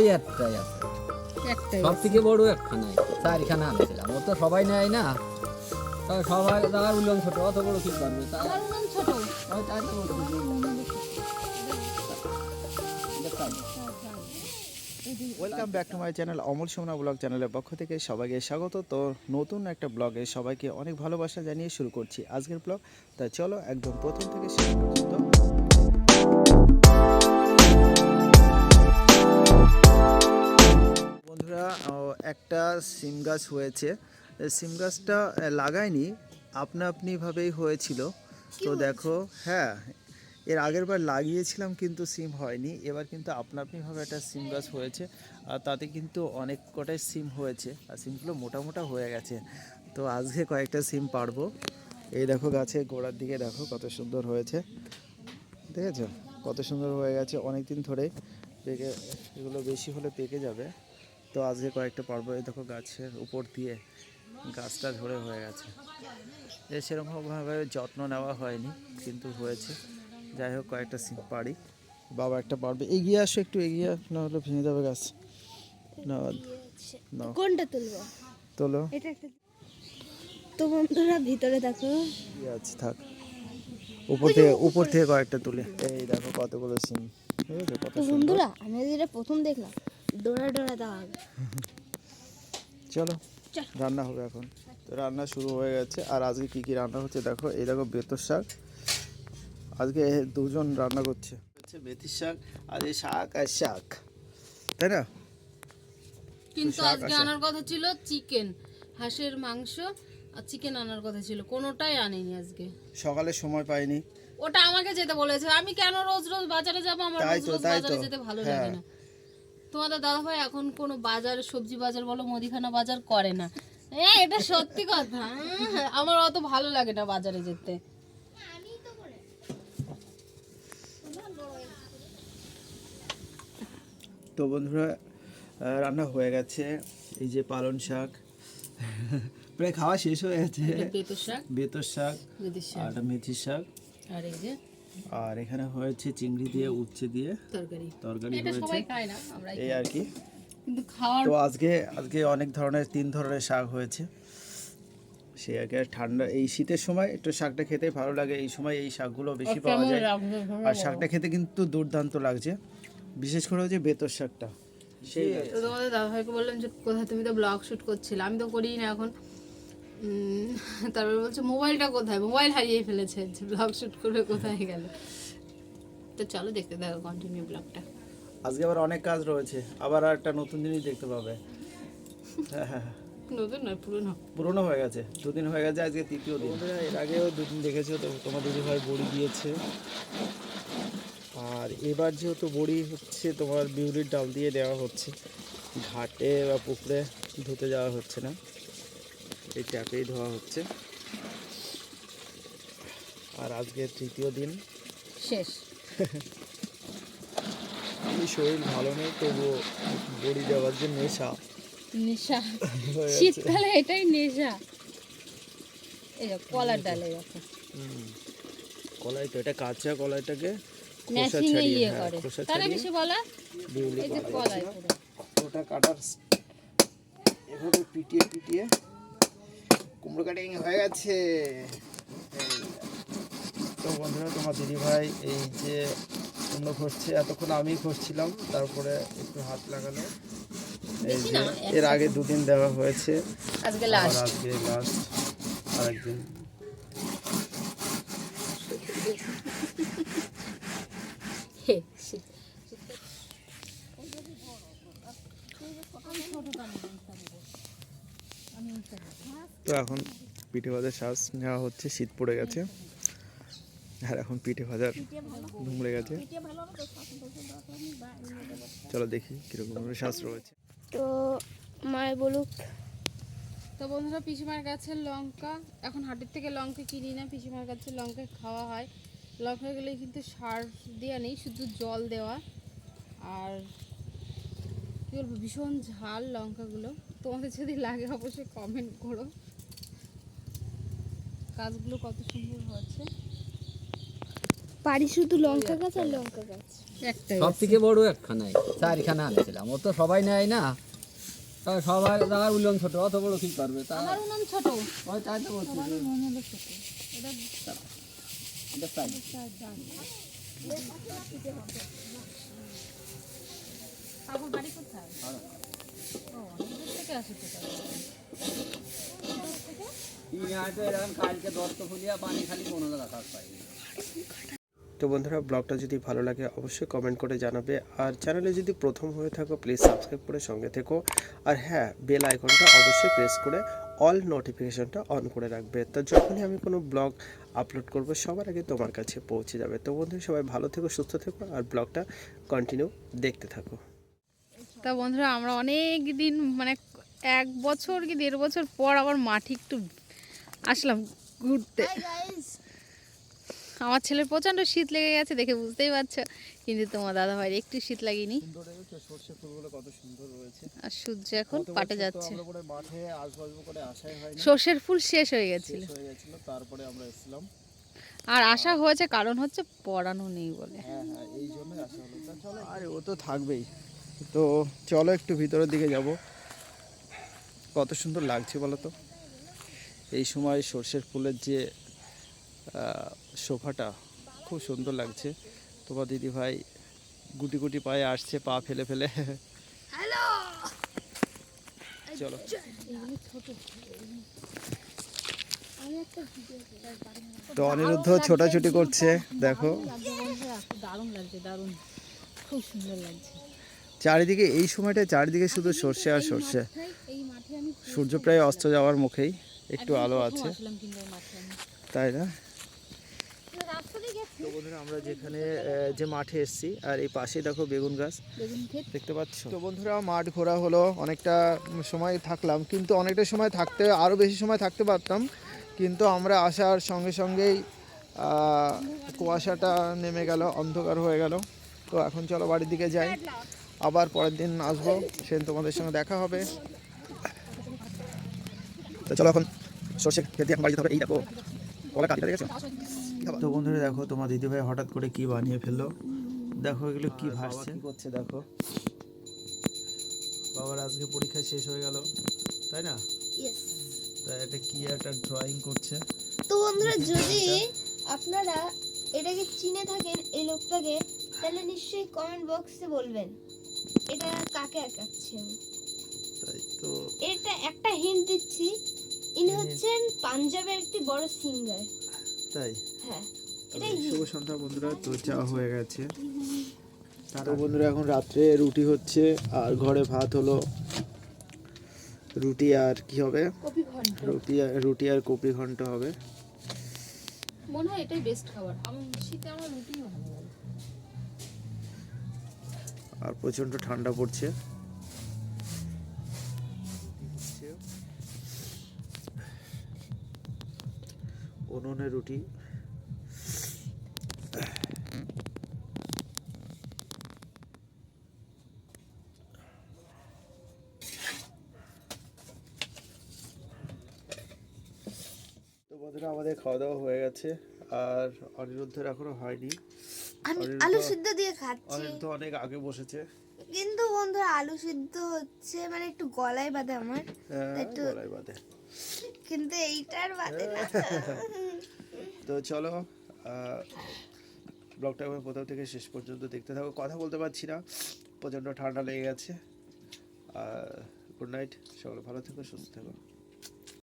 ওই একটাই আছে। একটাই সব থেকে বড় একখানাই চারখানা আনছিলাম ও তো সবাই নেয় না। সবাই উলন ছোট অত বড় কি করবে তা আমার উনুন ছোট? তাই তো welcome back to my channel Amal Somna blog চ্যানেলের পক্ষ থেকে সবাইকে স্বাগত। তো নতুন একটা ব্লগে সবাইকে অনেক ভালোবাসা জানিয়ে শুরু করছি আজকের ব্লগ। তা চলো একদম প্রথম থেকে শেষ পর্যন্ত বন্ধুরা একটা সিম গাছ হয়েছে। সিম গাছটা আহ, লাগাইনি। আপনা আপনিভাবেই হয়েছিল। তো দেখো হ্যাঁ এর আগের বার লাগিয়েছিলাম কিন্তু সিম হয়নি। এবার কিন্তু আপনা আপনিভাবে একটা সিম গাছ হয়েছে। আর তাতে কিন্তু অনেক কটাই সিম হয়েছে। আর সিমগুলো মোটা মোটা হয়ে গেছে। তো আজকে কয়েকটা সিম পারব। এই দেখো গাছের গোড়ার দিকে দেখো কত সুন্দর হয়েছে। দেখেছ? কত সুন্দর হয়ে গেছে। অনেক দিন ধরে পেকে এগুলো বেশি হলে পেকে যাবে। তো আজকে কয়েকটা পারব এই দেখো গাছের উপর দিয়ে গাছটা ধরে হয়ে গেছে। এ সেরকমভাবে যত্ন নেওয়া হয়নি কিন্তু হয়েছে। যাই হোক কয়েকটা সিম পারি বাবা একটা পারবে এগিয়ে আসো একটু এগিয়ে আস, না হলে ভেঙে যাবে গাছ। কোনটা তুলবো? তোলো। তো বন্ধুরা ভিতরে দেখো। আছে থাক। উপর থেকে উপর থেকে। কয়েকটা তুলে। এই দেখো কতগুলো সিম। ঠিক আছে কত সুন্দর। বন্ধুরা আমি যেটা প্রথম দেখলাম ডোরা ডোরা দাগ চলো রান্না হবে এখন। তো রান্না শুরু হয়ে গেছে আর আজকে কি কি রান্না হচ্ছে দেখো এই দেখো বেতর শাক। আজকে দুজন রান্না করছে। হচ্ছে মেথির শাক আর এই শাক আর শাক। তাই না? কিন্তু আজকে আনার কথা ছিল চিকেন হাঁসের মাংস আর চিকেন আনার কথা ছিল কোনোটাই আনেনি আজকে। সকালে সময় পাইনি। ওটা আমাকে যেতে বলেছে আমি কেন রোজ রোজ বাজারে যাব? আমার রোজ রোজ বাজারে যেতে ভালো হ্যাঁ। লাগে না। তোমাদের দাদা ভাই এখন কোনো বাজার সবজি বাজার বলো মুদিখানা বাজার করে না। হ্যাঁ এটা সত্যি কথা। আমার অত ভালো লাগে না বাজারে যেতে। তো বন্ধুরা রান্না হয়ে গেছে। এই যে পালন শাক। প্রায় খাওয়া শেষ হয়ে গেছে। এটা বেতো শাক। বেতর শাক আর মেথির শাক। আর এই যে আর এখানে হয়েছে চিংড়ি দিয়ে উচ্ছে দিয়ে তরকারি। তরকারি হয়েছে। এই আর কি। কিন্তু খাওয়ার তো আজকে আজকে অনেক ধরনের তিন ধরনের শাক হয়েছে। সে আগে ঠান্ডা এই শীতের সময় একটু শাকটা খেতে ভালো লাগে এই সময় এই শাকগুলো বেশি পাওয়া যায়। আর শাকটা খেতে কিন্তু দুর্দান্ত লাগছে। বিশেষ করে হচ্ছে বেতর শাকটা। সেই তো তোমাদের দাদাভাইকে বললাম যে কোথায় তুমি তো ব্লগ শুট করছিলে? আমি তো করি না এখন। তারপরে বলছে মোবাইলটা কোথায়? মোবাইল হারিয়ে ফেলেছে। ব্লগ শুট করবে কোথায় গেল? তো চলো দেখতে দেখো কন্টিনিউ ব্লগটা আজকে আবার অনেক কাজ রয়েছে। আবার আর একটা নতুন জিনিস দেখতে পাবে। হ্যাঁ হ্যাঁ নতুন নয় পুরনো। পুরনো হয়ে গেছে। দুদিন হয়ে গেছে আজকে তৃতীয় দিন। এর আগেও দুদিন দেখেছ তো? তোমার দিদিভাই বড়ি দিয়েছে। আর এবার যেহেতু বড়ি হচ্ছে তোমার বিউলির ডাল দিয়ে দেওয়া হচ্ছে। ঘাটে বা পুকুরে ধুতে যাওয়া হচ্ছে না। এই ট্যাপেই ধোয়া হচ্ছে। আর আজকে তৃতীয় দিন। শেষ। শরীর ভালো নেই তবুও বড়ি দেওয়ার যে নেশা। নেশা। শীতকালে এটাই নেশা। এই কলার ডালে কলাই তো এটা কাঁচা কলাইটাকে ইয়ে হ্যাঁ, করে। তারা বেশি বলা? এই যে কলাই ওটা কাটার এভাবে পিটিয়ে পিটিয়ে কুমড়ো কাটিং হয়ে গেছে। তো বন্ধুরা তোমার দিদি ভাই এই যে কুমড়ো খসছে এতক্ষণ আমি খসছিলাম তারপরে একটু হাত লাগালো। এই যে এর আগে দুদিন দেওয়া হয়েছে আজকে লাস্ট আজকে লাস্ট আরেকদিন। তো এখন পিঠে ভাজার শ্বাস নেওয়া হচ্ছে শীত পড়ে গেছে। আর এখন পিঠে ভাজার ধুমড়ে গেছে। চলো দেখি কীরকম শ্বাস রয়েছে। তো মায় বলুক। তো বন্ধুরা পিসিমার গাছের লঙ্কা এখন হাটের থেকে লঙ্কা কিনি না পিসিমার গাছের লঙ্কা খাওয়া হয়। লঙ্কা গেলে কিন্তু সার দেওয়া নেই শুধু জল দেওয়া। আর কী বলব ভীষণ ঝাল লঙ্কাগুলো তোমাদের যদি লাগে অবশ্যই কমেন্ট করো। গাছগুলো কত সুন্দর হচ্ছে বাড়ি শুধু লঙ্কা গাছ আর লঙ্কা গাছ। একটাই সব থেকে বড় একখানাই চারিখানা আনেছিলাম। ও তো সবাই নেয় না। তা সবাই উলন ছোট অত বড় কি করবে? তা আমার উনুন ছোট। ওই তাই তো বলছি। যে, উনুন হলো ছোট। এটা এটা তাই। বাড়ি কোথায়? তো বন্ধুরা, ব্লগটা যদি ভালো লাগে, অবশ্যই কমেন্ট করে জানাবে। আর চ্যানেলে যদি প্রথম হয়ে থাকো প্লিজ সাবস্ক্রাইব করে সঙ্গে থেকো। আর হ্যাঁ বেল আইকনটা অবশ্যই প্রেস করে অল নোটিফিকেশনটা অন করে রাখবে। তো যখনই আমি কোনো ব্লগ আপলোড করব, সবার আগে তোমার কাছে পৌঁছে যাবে। তো বন্ধুরা, সবাই ভালো থেকো, সুস্থ থেকো, আর ব্লগটা কন্টিনিউ দেখতে থাকো। তা বন্ধুরা আমরা অনেক দিন মানে এক বছর কি দেড় বছর পর আবার মাঠে একটু আসলাম ঘুরতে। আমার ছেলের প্রচণ্ড শীত লেগে গেছে দেখে বুঝতেই পারছ কিন্তু তোমার দাদা ভাইয়ের একটু শীত লাগেনি। সর্ষে ফুলগুলো কত সুন্দর রয়েছে। আর সূর্য এখন পাটে যাচ্ছে। সর্ষের ফুল শেষ হয়ে গেছিল। তারপরে আমরা এসেছিলাম। আর আশা হয়েছে কারণ হচ্ছে পড়ানো নেই বলে। হ্যাঁ হ্যাঁ এই হলো। আরে ও তো থাকবেই। তো চলো একটু ভিতরের দিকে যাব। কত সুন্দর লাগছে বলো তো এই সময় সর্ষের ফুলের যে শোভাটা খুব সুন্দর লাগছে। তোমার দিদি ভাই গুটি গুটি পায়ে আসছে পা ফেলে ফেলে। চলো। তো অনিরুদ্ধ ছোটাছুটি করছে দেখো। দারুণ লাগছে দারুণ। খুব সুন্দর লাগছে। চারিদিকে এই সময়টা চারিদিকে শুধু সর্ষে আর সর্ষে। সূর্য প্রায় অস্ত যাওয়ার মুখেই একটু আলো আছে। তাই না? তো বন্ধুরা আমরা যেখানে যে মাঠে এসেছি আর এই পাশে দেখো বেগুন গাছ। দেখতে পাচ্ছ? তো বন্ধুরা মাঠ ঘোরা হলো অনেকটা সময় থাকলাম কিন্তু অনেকটা সময় থাকতে আরও বেশি সময় থাকতে পারতাম। কিন্তু আমরা আসার সঙ্গে সঙ্গেই কুয়াশাটা নেমে গেল অন্ধকার হয়ে গেল। তো এখন চলো বাড়ির দিকে যাই। আবার পরের দিন আসব সেদিন তোমাদের সঙ্গে দেখা হবে। তো চলো এখন সর্ষে খেতে এখন বাড়ি যেতে হবে এই দেখো কলা কাটিটা দেখেছ? তো বন্ধুরা দেখো তোমার দিদিভাই হঠাৎ করে কি বানিয়ে ফেলল? দেখো এগুলো কি ভাসছে করছে দেখো। বাবার আজকে পরীক্ষা শেষ হয়ে গেল তাই না? তাই এটা কি একটা ড্রয়িং করছে? তো বন্ধুরা যদি আপনারা এটাকে চিনে থাকেন এই লোকটাকে তাহলে নিশ্চয়ই কমেন্ট বক্সে বলবেন। এটা কাকে আঁকাচ্ছে? তাই তো এটা একটা হিন্ট দিচ্ছি। ইনি হচ্ছেন পাঞ্জাবের একটি বড় সিঙ্গার তাই? হ্যাঁ শুভ সন্ধ্যা বন্ধুরা তো চা হয়ে গেছে। তো বন্ধুরা এখন রাত্রে রুটি হচ্ছে আর ঘরে ভাত হলো রুটি আর কি হবে? রুটি আর রুটি আর কপি ঘন্ট হবে। মনে হয় এটাই বেস্ট খাবার। আমার শীতে আমার ভালো লাগে আর প্রচণ্ড ঠান্ডা পড়ছে। উনুনে রুটি। বন্ধুরা, আমাদের খাওয়া দাওয়া হয়ে গেছে, আর অনিরুদ্ধের এখনও হয়নি। আমি আলু সিদ্ধ দিয়ে খাচ্ছি। অনিরুদ্ধ অনেক আগে বসেছে। কিন্তু বন্ধুরা আলু সিদ্ধ হচ্ছে মানে একটু গলায় বাঁধে আমার। হ্যাঁ, একটু- গলায় বাঁধে। কিন্তু এইটার বাঁধে না। তো চলো ব্লগটা আমি প্রথম থেকে শেষ পর্যন্ত দেখতে থাকো। কথা বলতে পারছি না। প্রচণ্ড ঠান্ডা লেগে গেছে। গুড নাইট সকলে ভালো থেকো সুস্থ থেকো।